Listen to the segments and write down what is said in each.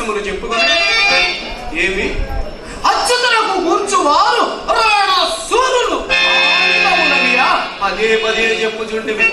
రహస్యములు చెప్పుకొని ఏమి? అచ్యుతులకు కూర్చువారు రాణ సూరులు. ఆనందములనియా? పదే పదే చెప్పుచుంటివి.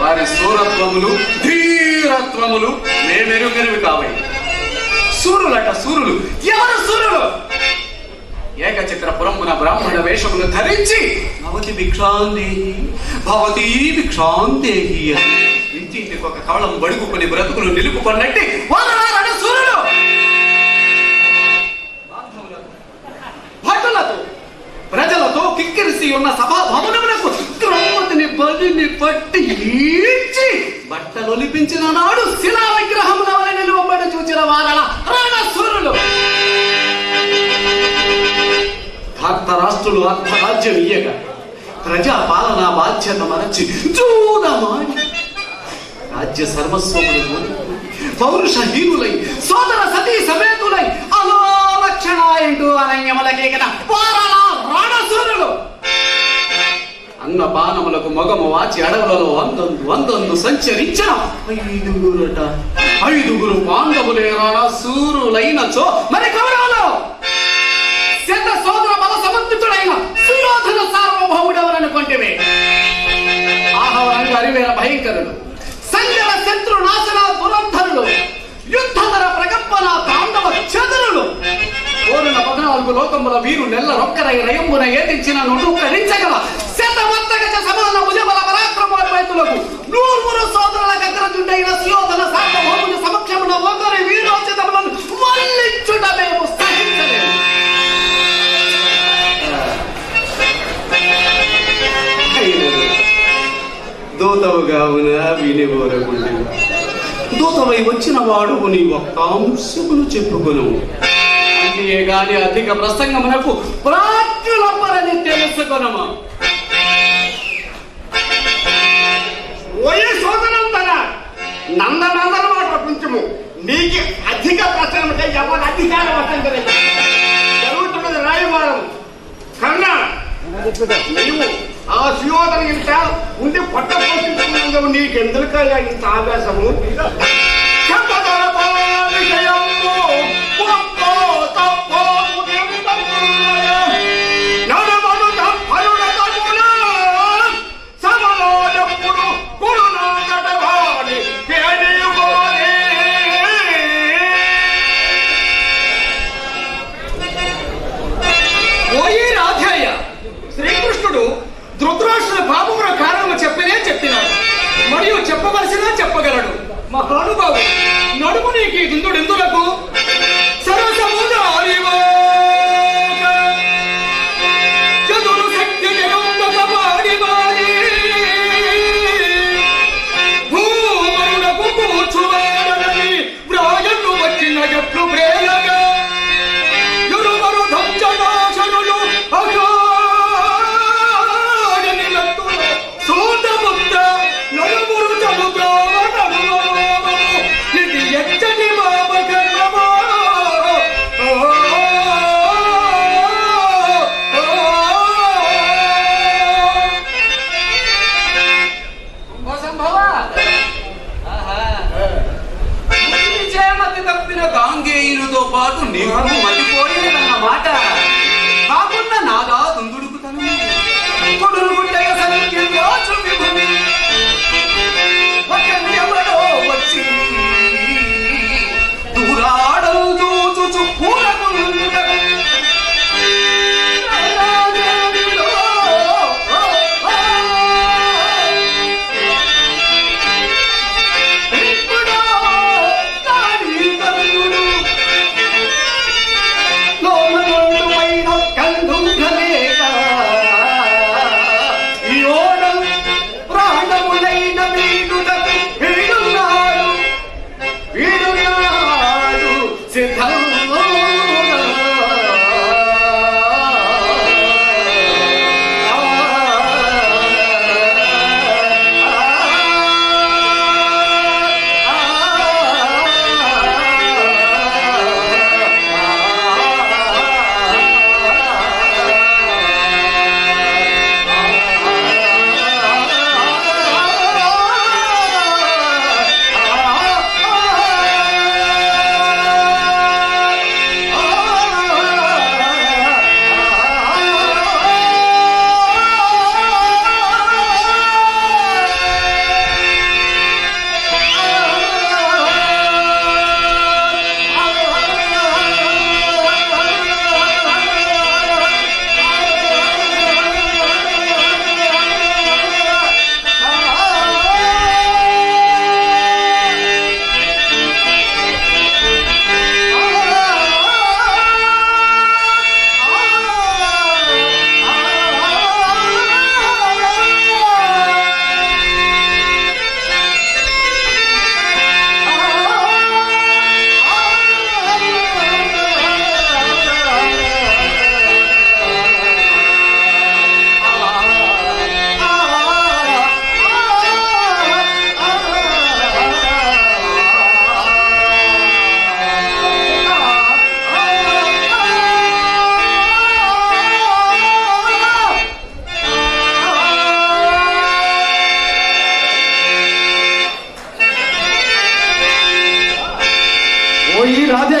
వారి సూరత్వములు ధీరత్వములు మేమెరుగనివి కావే. సూర్యులట సూర్యులు ఎవరు సూర్యులు ఏకచిత్ర ఏకచక్రపురమున బ్రాహ్మణ వేషమును ధరించి భవతి భిక్షాందేహి భవతి భిక్షాందేహి అని. ఒక కవళం బడుగుకొని బ్రతుకులు నిలుపుకొన్నట్టి సూర్యుడు! భటులతో ప్రజలతో కిక్కిరిసి ఉన్న సభా భవనమునకు ద్రౌపదిని బలిని పట్టి ఈడ్చి బట్టలొలిపించిన నాడు శిలా విగ్రహముల వలె నిలువబడి చూచిన వారల రణసూరులు భక్త రాష్ట్రులు అర్ధరాజ్యం ఇయ్యగా ప్రజా పాలన బాధ్యత మరచి చూడమాడి రాజ్య సర్వస్వములు కోల్పోయి, పౌరుషహీనులై సోదర సతీ సమేతులై అలో లక్షణాయుడు అనన్యములకే కదా. వారల రణసూరులు అన్న బాణములకు మొగము వాచి అడవులలో వందందు వందందు సంచరించిన. ఐదుగురట. ఐదుగురు పాండవులే రణసూరులైనచో మరి కౌరవులు శత సోదర బల సమర్థితుడైన సుయోధన సార్వభౌముడెవరనుకుంటేవే? ఆహవరంగా అరివేల భయంకరుడు. శత్రు నాశన దురంధరులు యుద్ధధర ప్రకంపన తాండవ చదురులు. కోరిన పద్నాలుగు లోకముల వీరు నెల్ల రొక్కరై రయమున ఏతించిన నుండు కరించగల శతమత్తగజ సమాన భుజబల రైతులకు నూరు సోదరుల గగ్రజుండైన సుయోధన సార్వభౌముని సమక్షమున ఒకరి వీరోచితములను మళ్ళించుట మేము సహించలేము. దూతవుగా ఉన్నా వినివోరకుండి దూతమై వచ్చిన వాడు నీ ఒక్క అంశమును చెప్పుకొను. అందుకే గాని అధిక ప్రసంగమునకు ప్రాజ్ఞులపరని తెలుసుకొనమా. ఓయే సోదరంతన నందనందన మాట ప్రపంచము నీకు అధిక ప్రసంగంటే ఎవరు అధికారం వస్తుంది జరుగుతున్నది రాయబారం. కన్నా నీవు ఆ సుయోధన ఇంత ఉండి పట్ట పోషించుకున్నందుకు నీకెందుకయ్యా ఇంత ఆవేశము?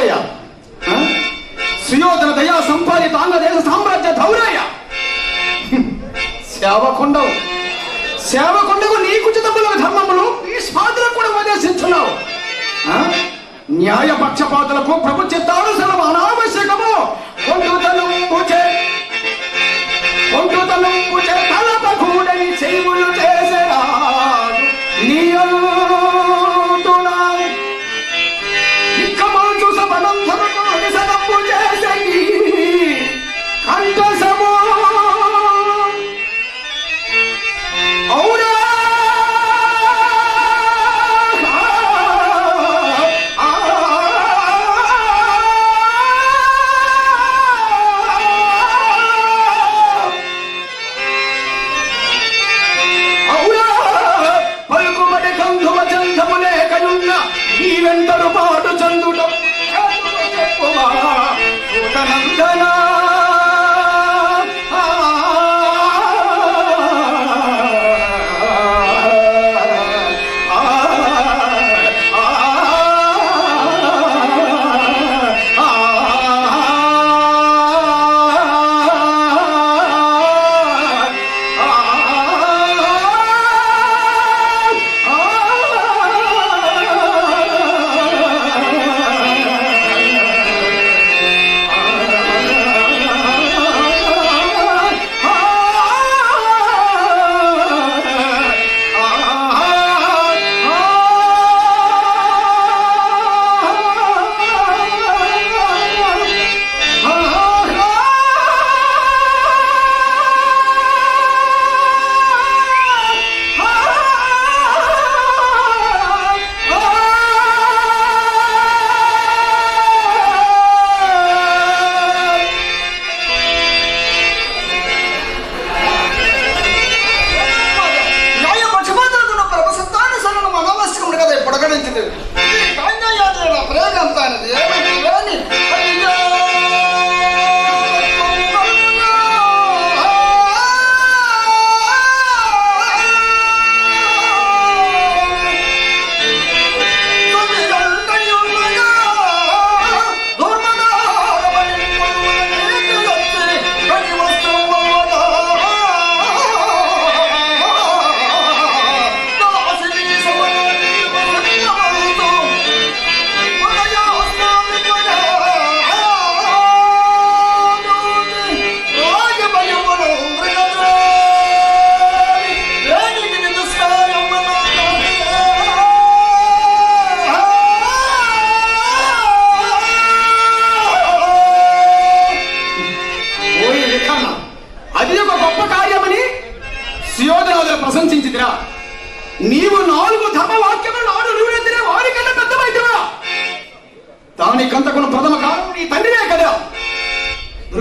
ಶೌರ್ಯಯ ಸುಯೋಧನ ದಯಾ ಸಂಪಾದಿತ ಆಂಗ್ಲದೇಶ సామ్రాజ్య ಧೌರ್ಯಯ సేవకుండవు. సేవకుండకు నీకు చితములకు ధర్మములు ఈ స్వాతులకు కూడా ఉపదేశించున్నావు. న్యాయ పక్షపాతులకు ప్రభు చిత్తానుసరం అనావశ్యకము. ఒంటుతలు పూచే. ఒంటుతలు పూచే. తలప కూడని చెవులు చే.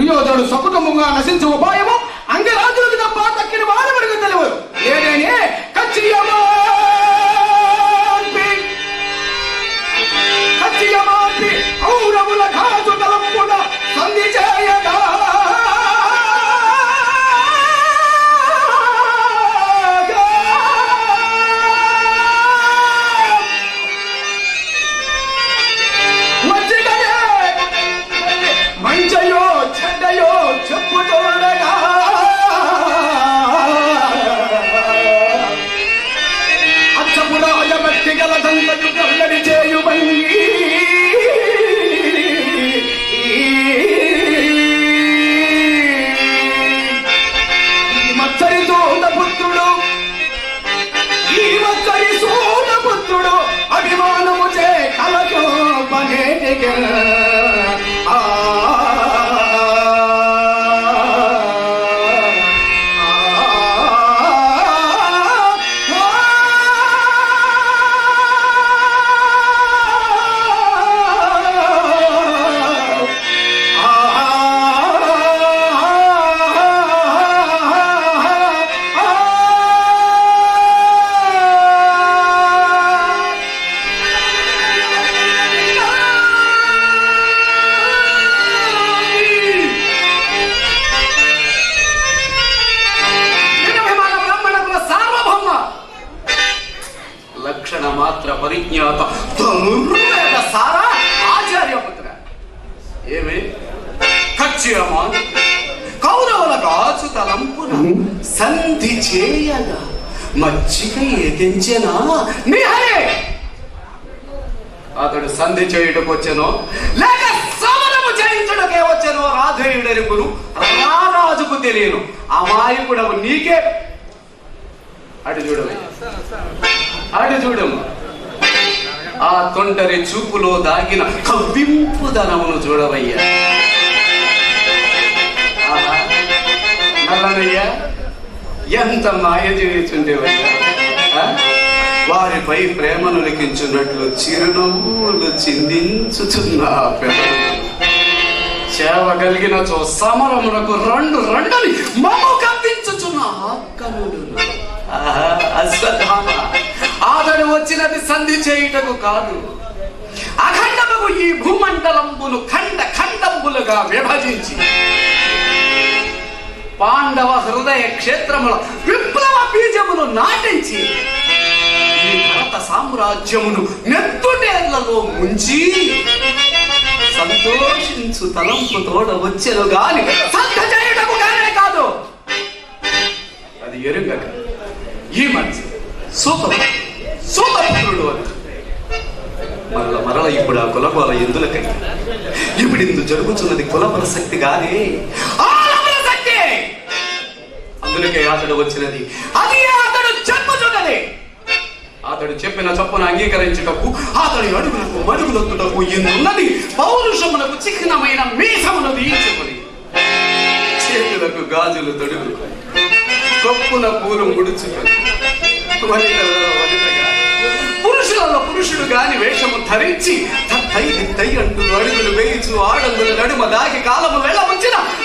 దుర్యోధనుడు సపుటముగా నశించు ఉపాయము అంగరాజులకు తప్ప తక్కిన వారెవరికి తెలియదు? ఏదేనే కచ్చియమా పరిజ్ఞాత ధనుర్వేద సారా ఆచార్య పుత్ర ఏమి కచ్యమా కౌరవుల రాజు తలంపును సంధి చేయగా మచ్చిక ఎదించెనా నిహరే అతడు సంధి చేయుటకు వచ్చాను లేక సమరము వచ్చాను వచ్చెనో రాధేయుడెరుగును రాజుకు తెలియను అమాయకుడవు నీకే అటు చూడమే అటు చూడము ఆ తొంటరి చూపులో దాగిన కవ్వింపు ధనమును చూడవయ్యా. ఆహా, నల్లనయ్యా ఎంత మాయ చేయుచుండేవయ్యా. వారిపై ప్రేమను లిఖించున్నట్లు చిరునవ్వులు చిందించుచున్న సేవ పెదవులు. కలిగిన చో సమరమునకు రెండు రెండని మమ్మ కప్పించుచున్న ఆ ఆహా, అశ్వత్థామ. వచ్చినది సంధి చేయుటకు కాదు. అఖండముకు ఈ భూమండలంబులు ఖండ ఖండంబులుగా విభజించి పాండవ హృదయ క్షేత్రముల విప్లవ బీజమును నాటించి ఈ భరత సామ్రాజ్యమును నెత్తుటేళ్ళలో ముంచి సంతోషించు తలంపు తోడ వచ్చెను గాని సంత చేయటము కానే కాదు. అది ఎరుగక. ఈ మంచి సూపర్. సోమపుత్రుడు అని. మరల మరల ఇప్పుడు ఆ కులబల ఎందులకై? ఇప్పుడు ఇందు జరుగుతున్నది కులబల శక్తి గానే. శక్తి! అందులకే అతడు వచ్చినది. అది అతడు చెప్పుచున్నది అతడు చెప్పిన చొప్పున అంగీకరించుటకు అతడి అడుగులకు మడుగులొత్తుటకు ఎందున్నది? పౌరుషములకు చిహ్నమైన మీసమును వీయించుకొని చేతులకు గాజులు తొడుగు. కొప్పున పూలు ముడుచుకొని. వనితగా, పురుషుడు గాని వేషము ధరించి తై తై అంటూ అడుగులు వేయించు ఆడంగుల నడుమ దాగి కాలము వెళ్ళ పేదవారు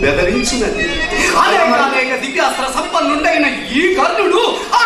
బెదరించినది. అనేక అనేక దివ్యాస్త్ర సంపన్నుండైన ఈ కర్ణుడు ఆ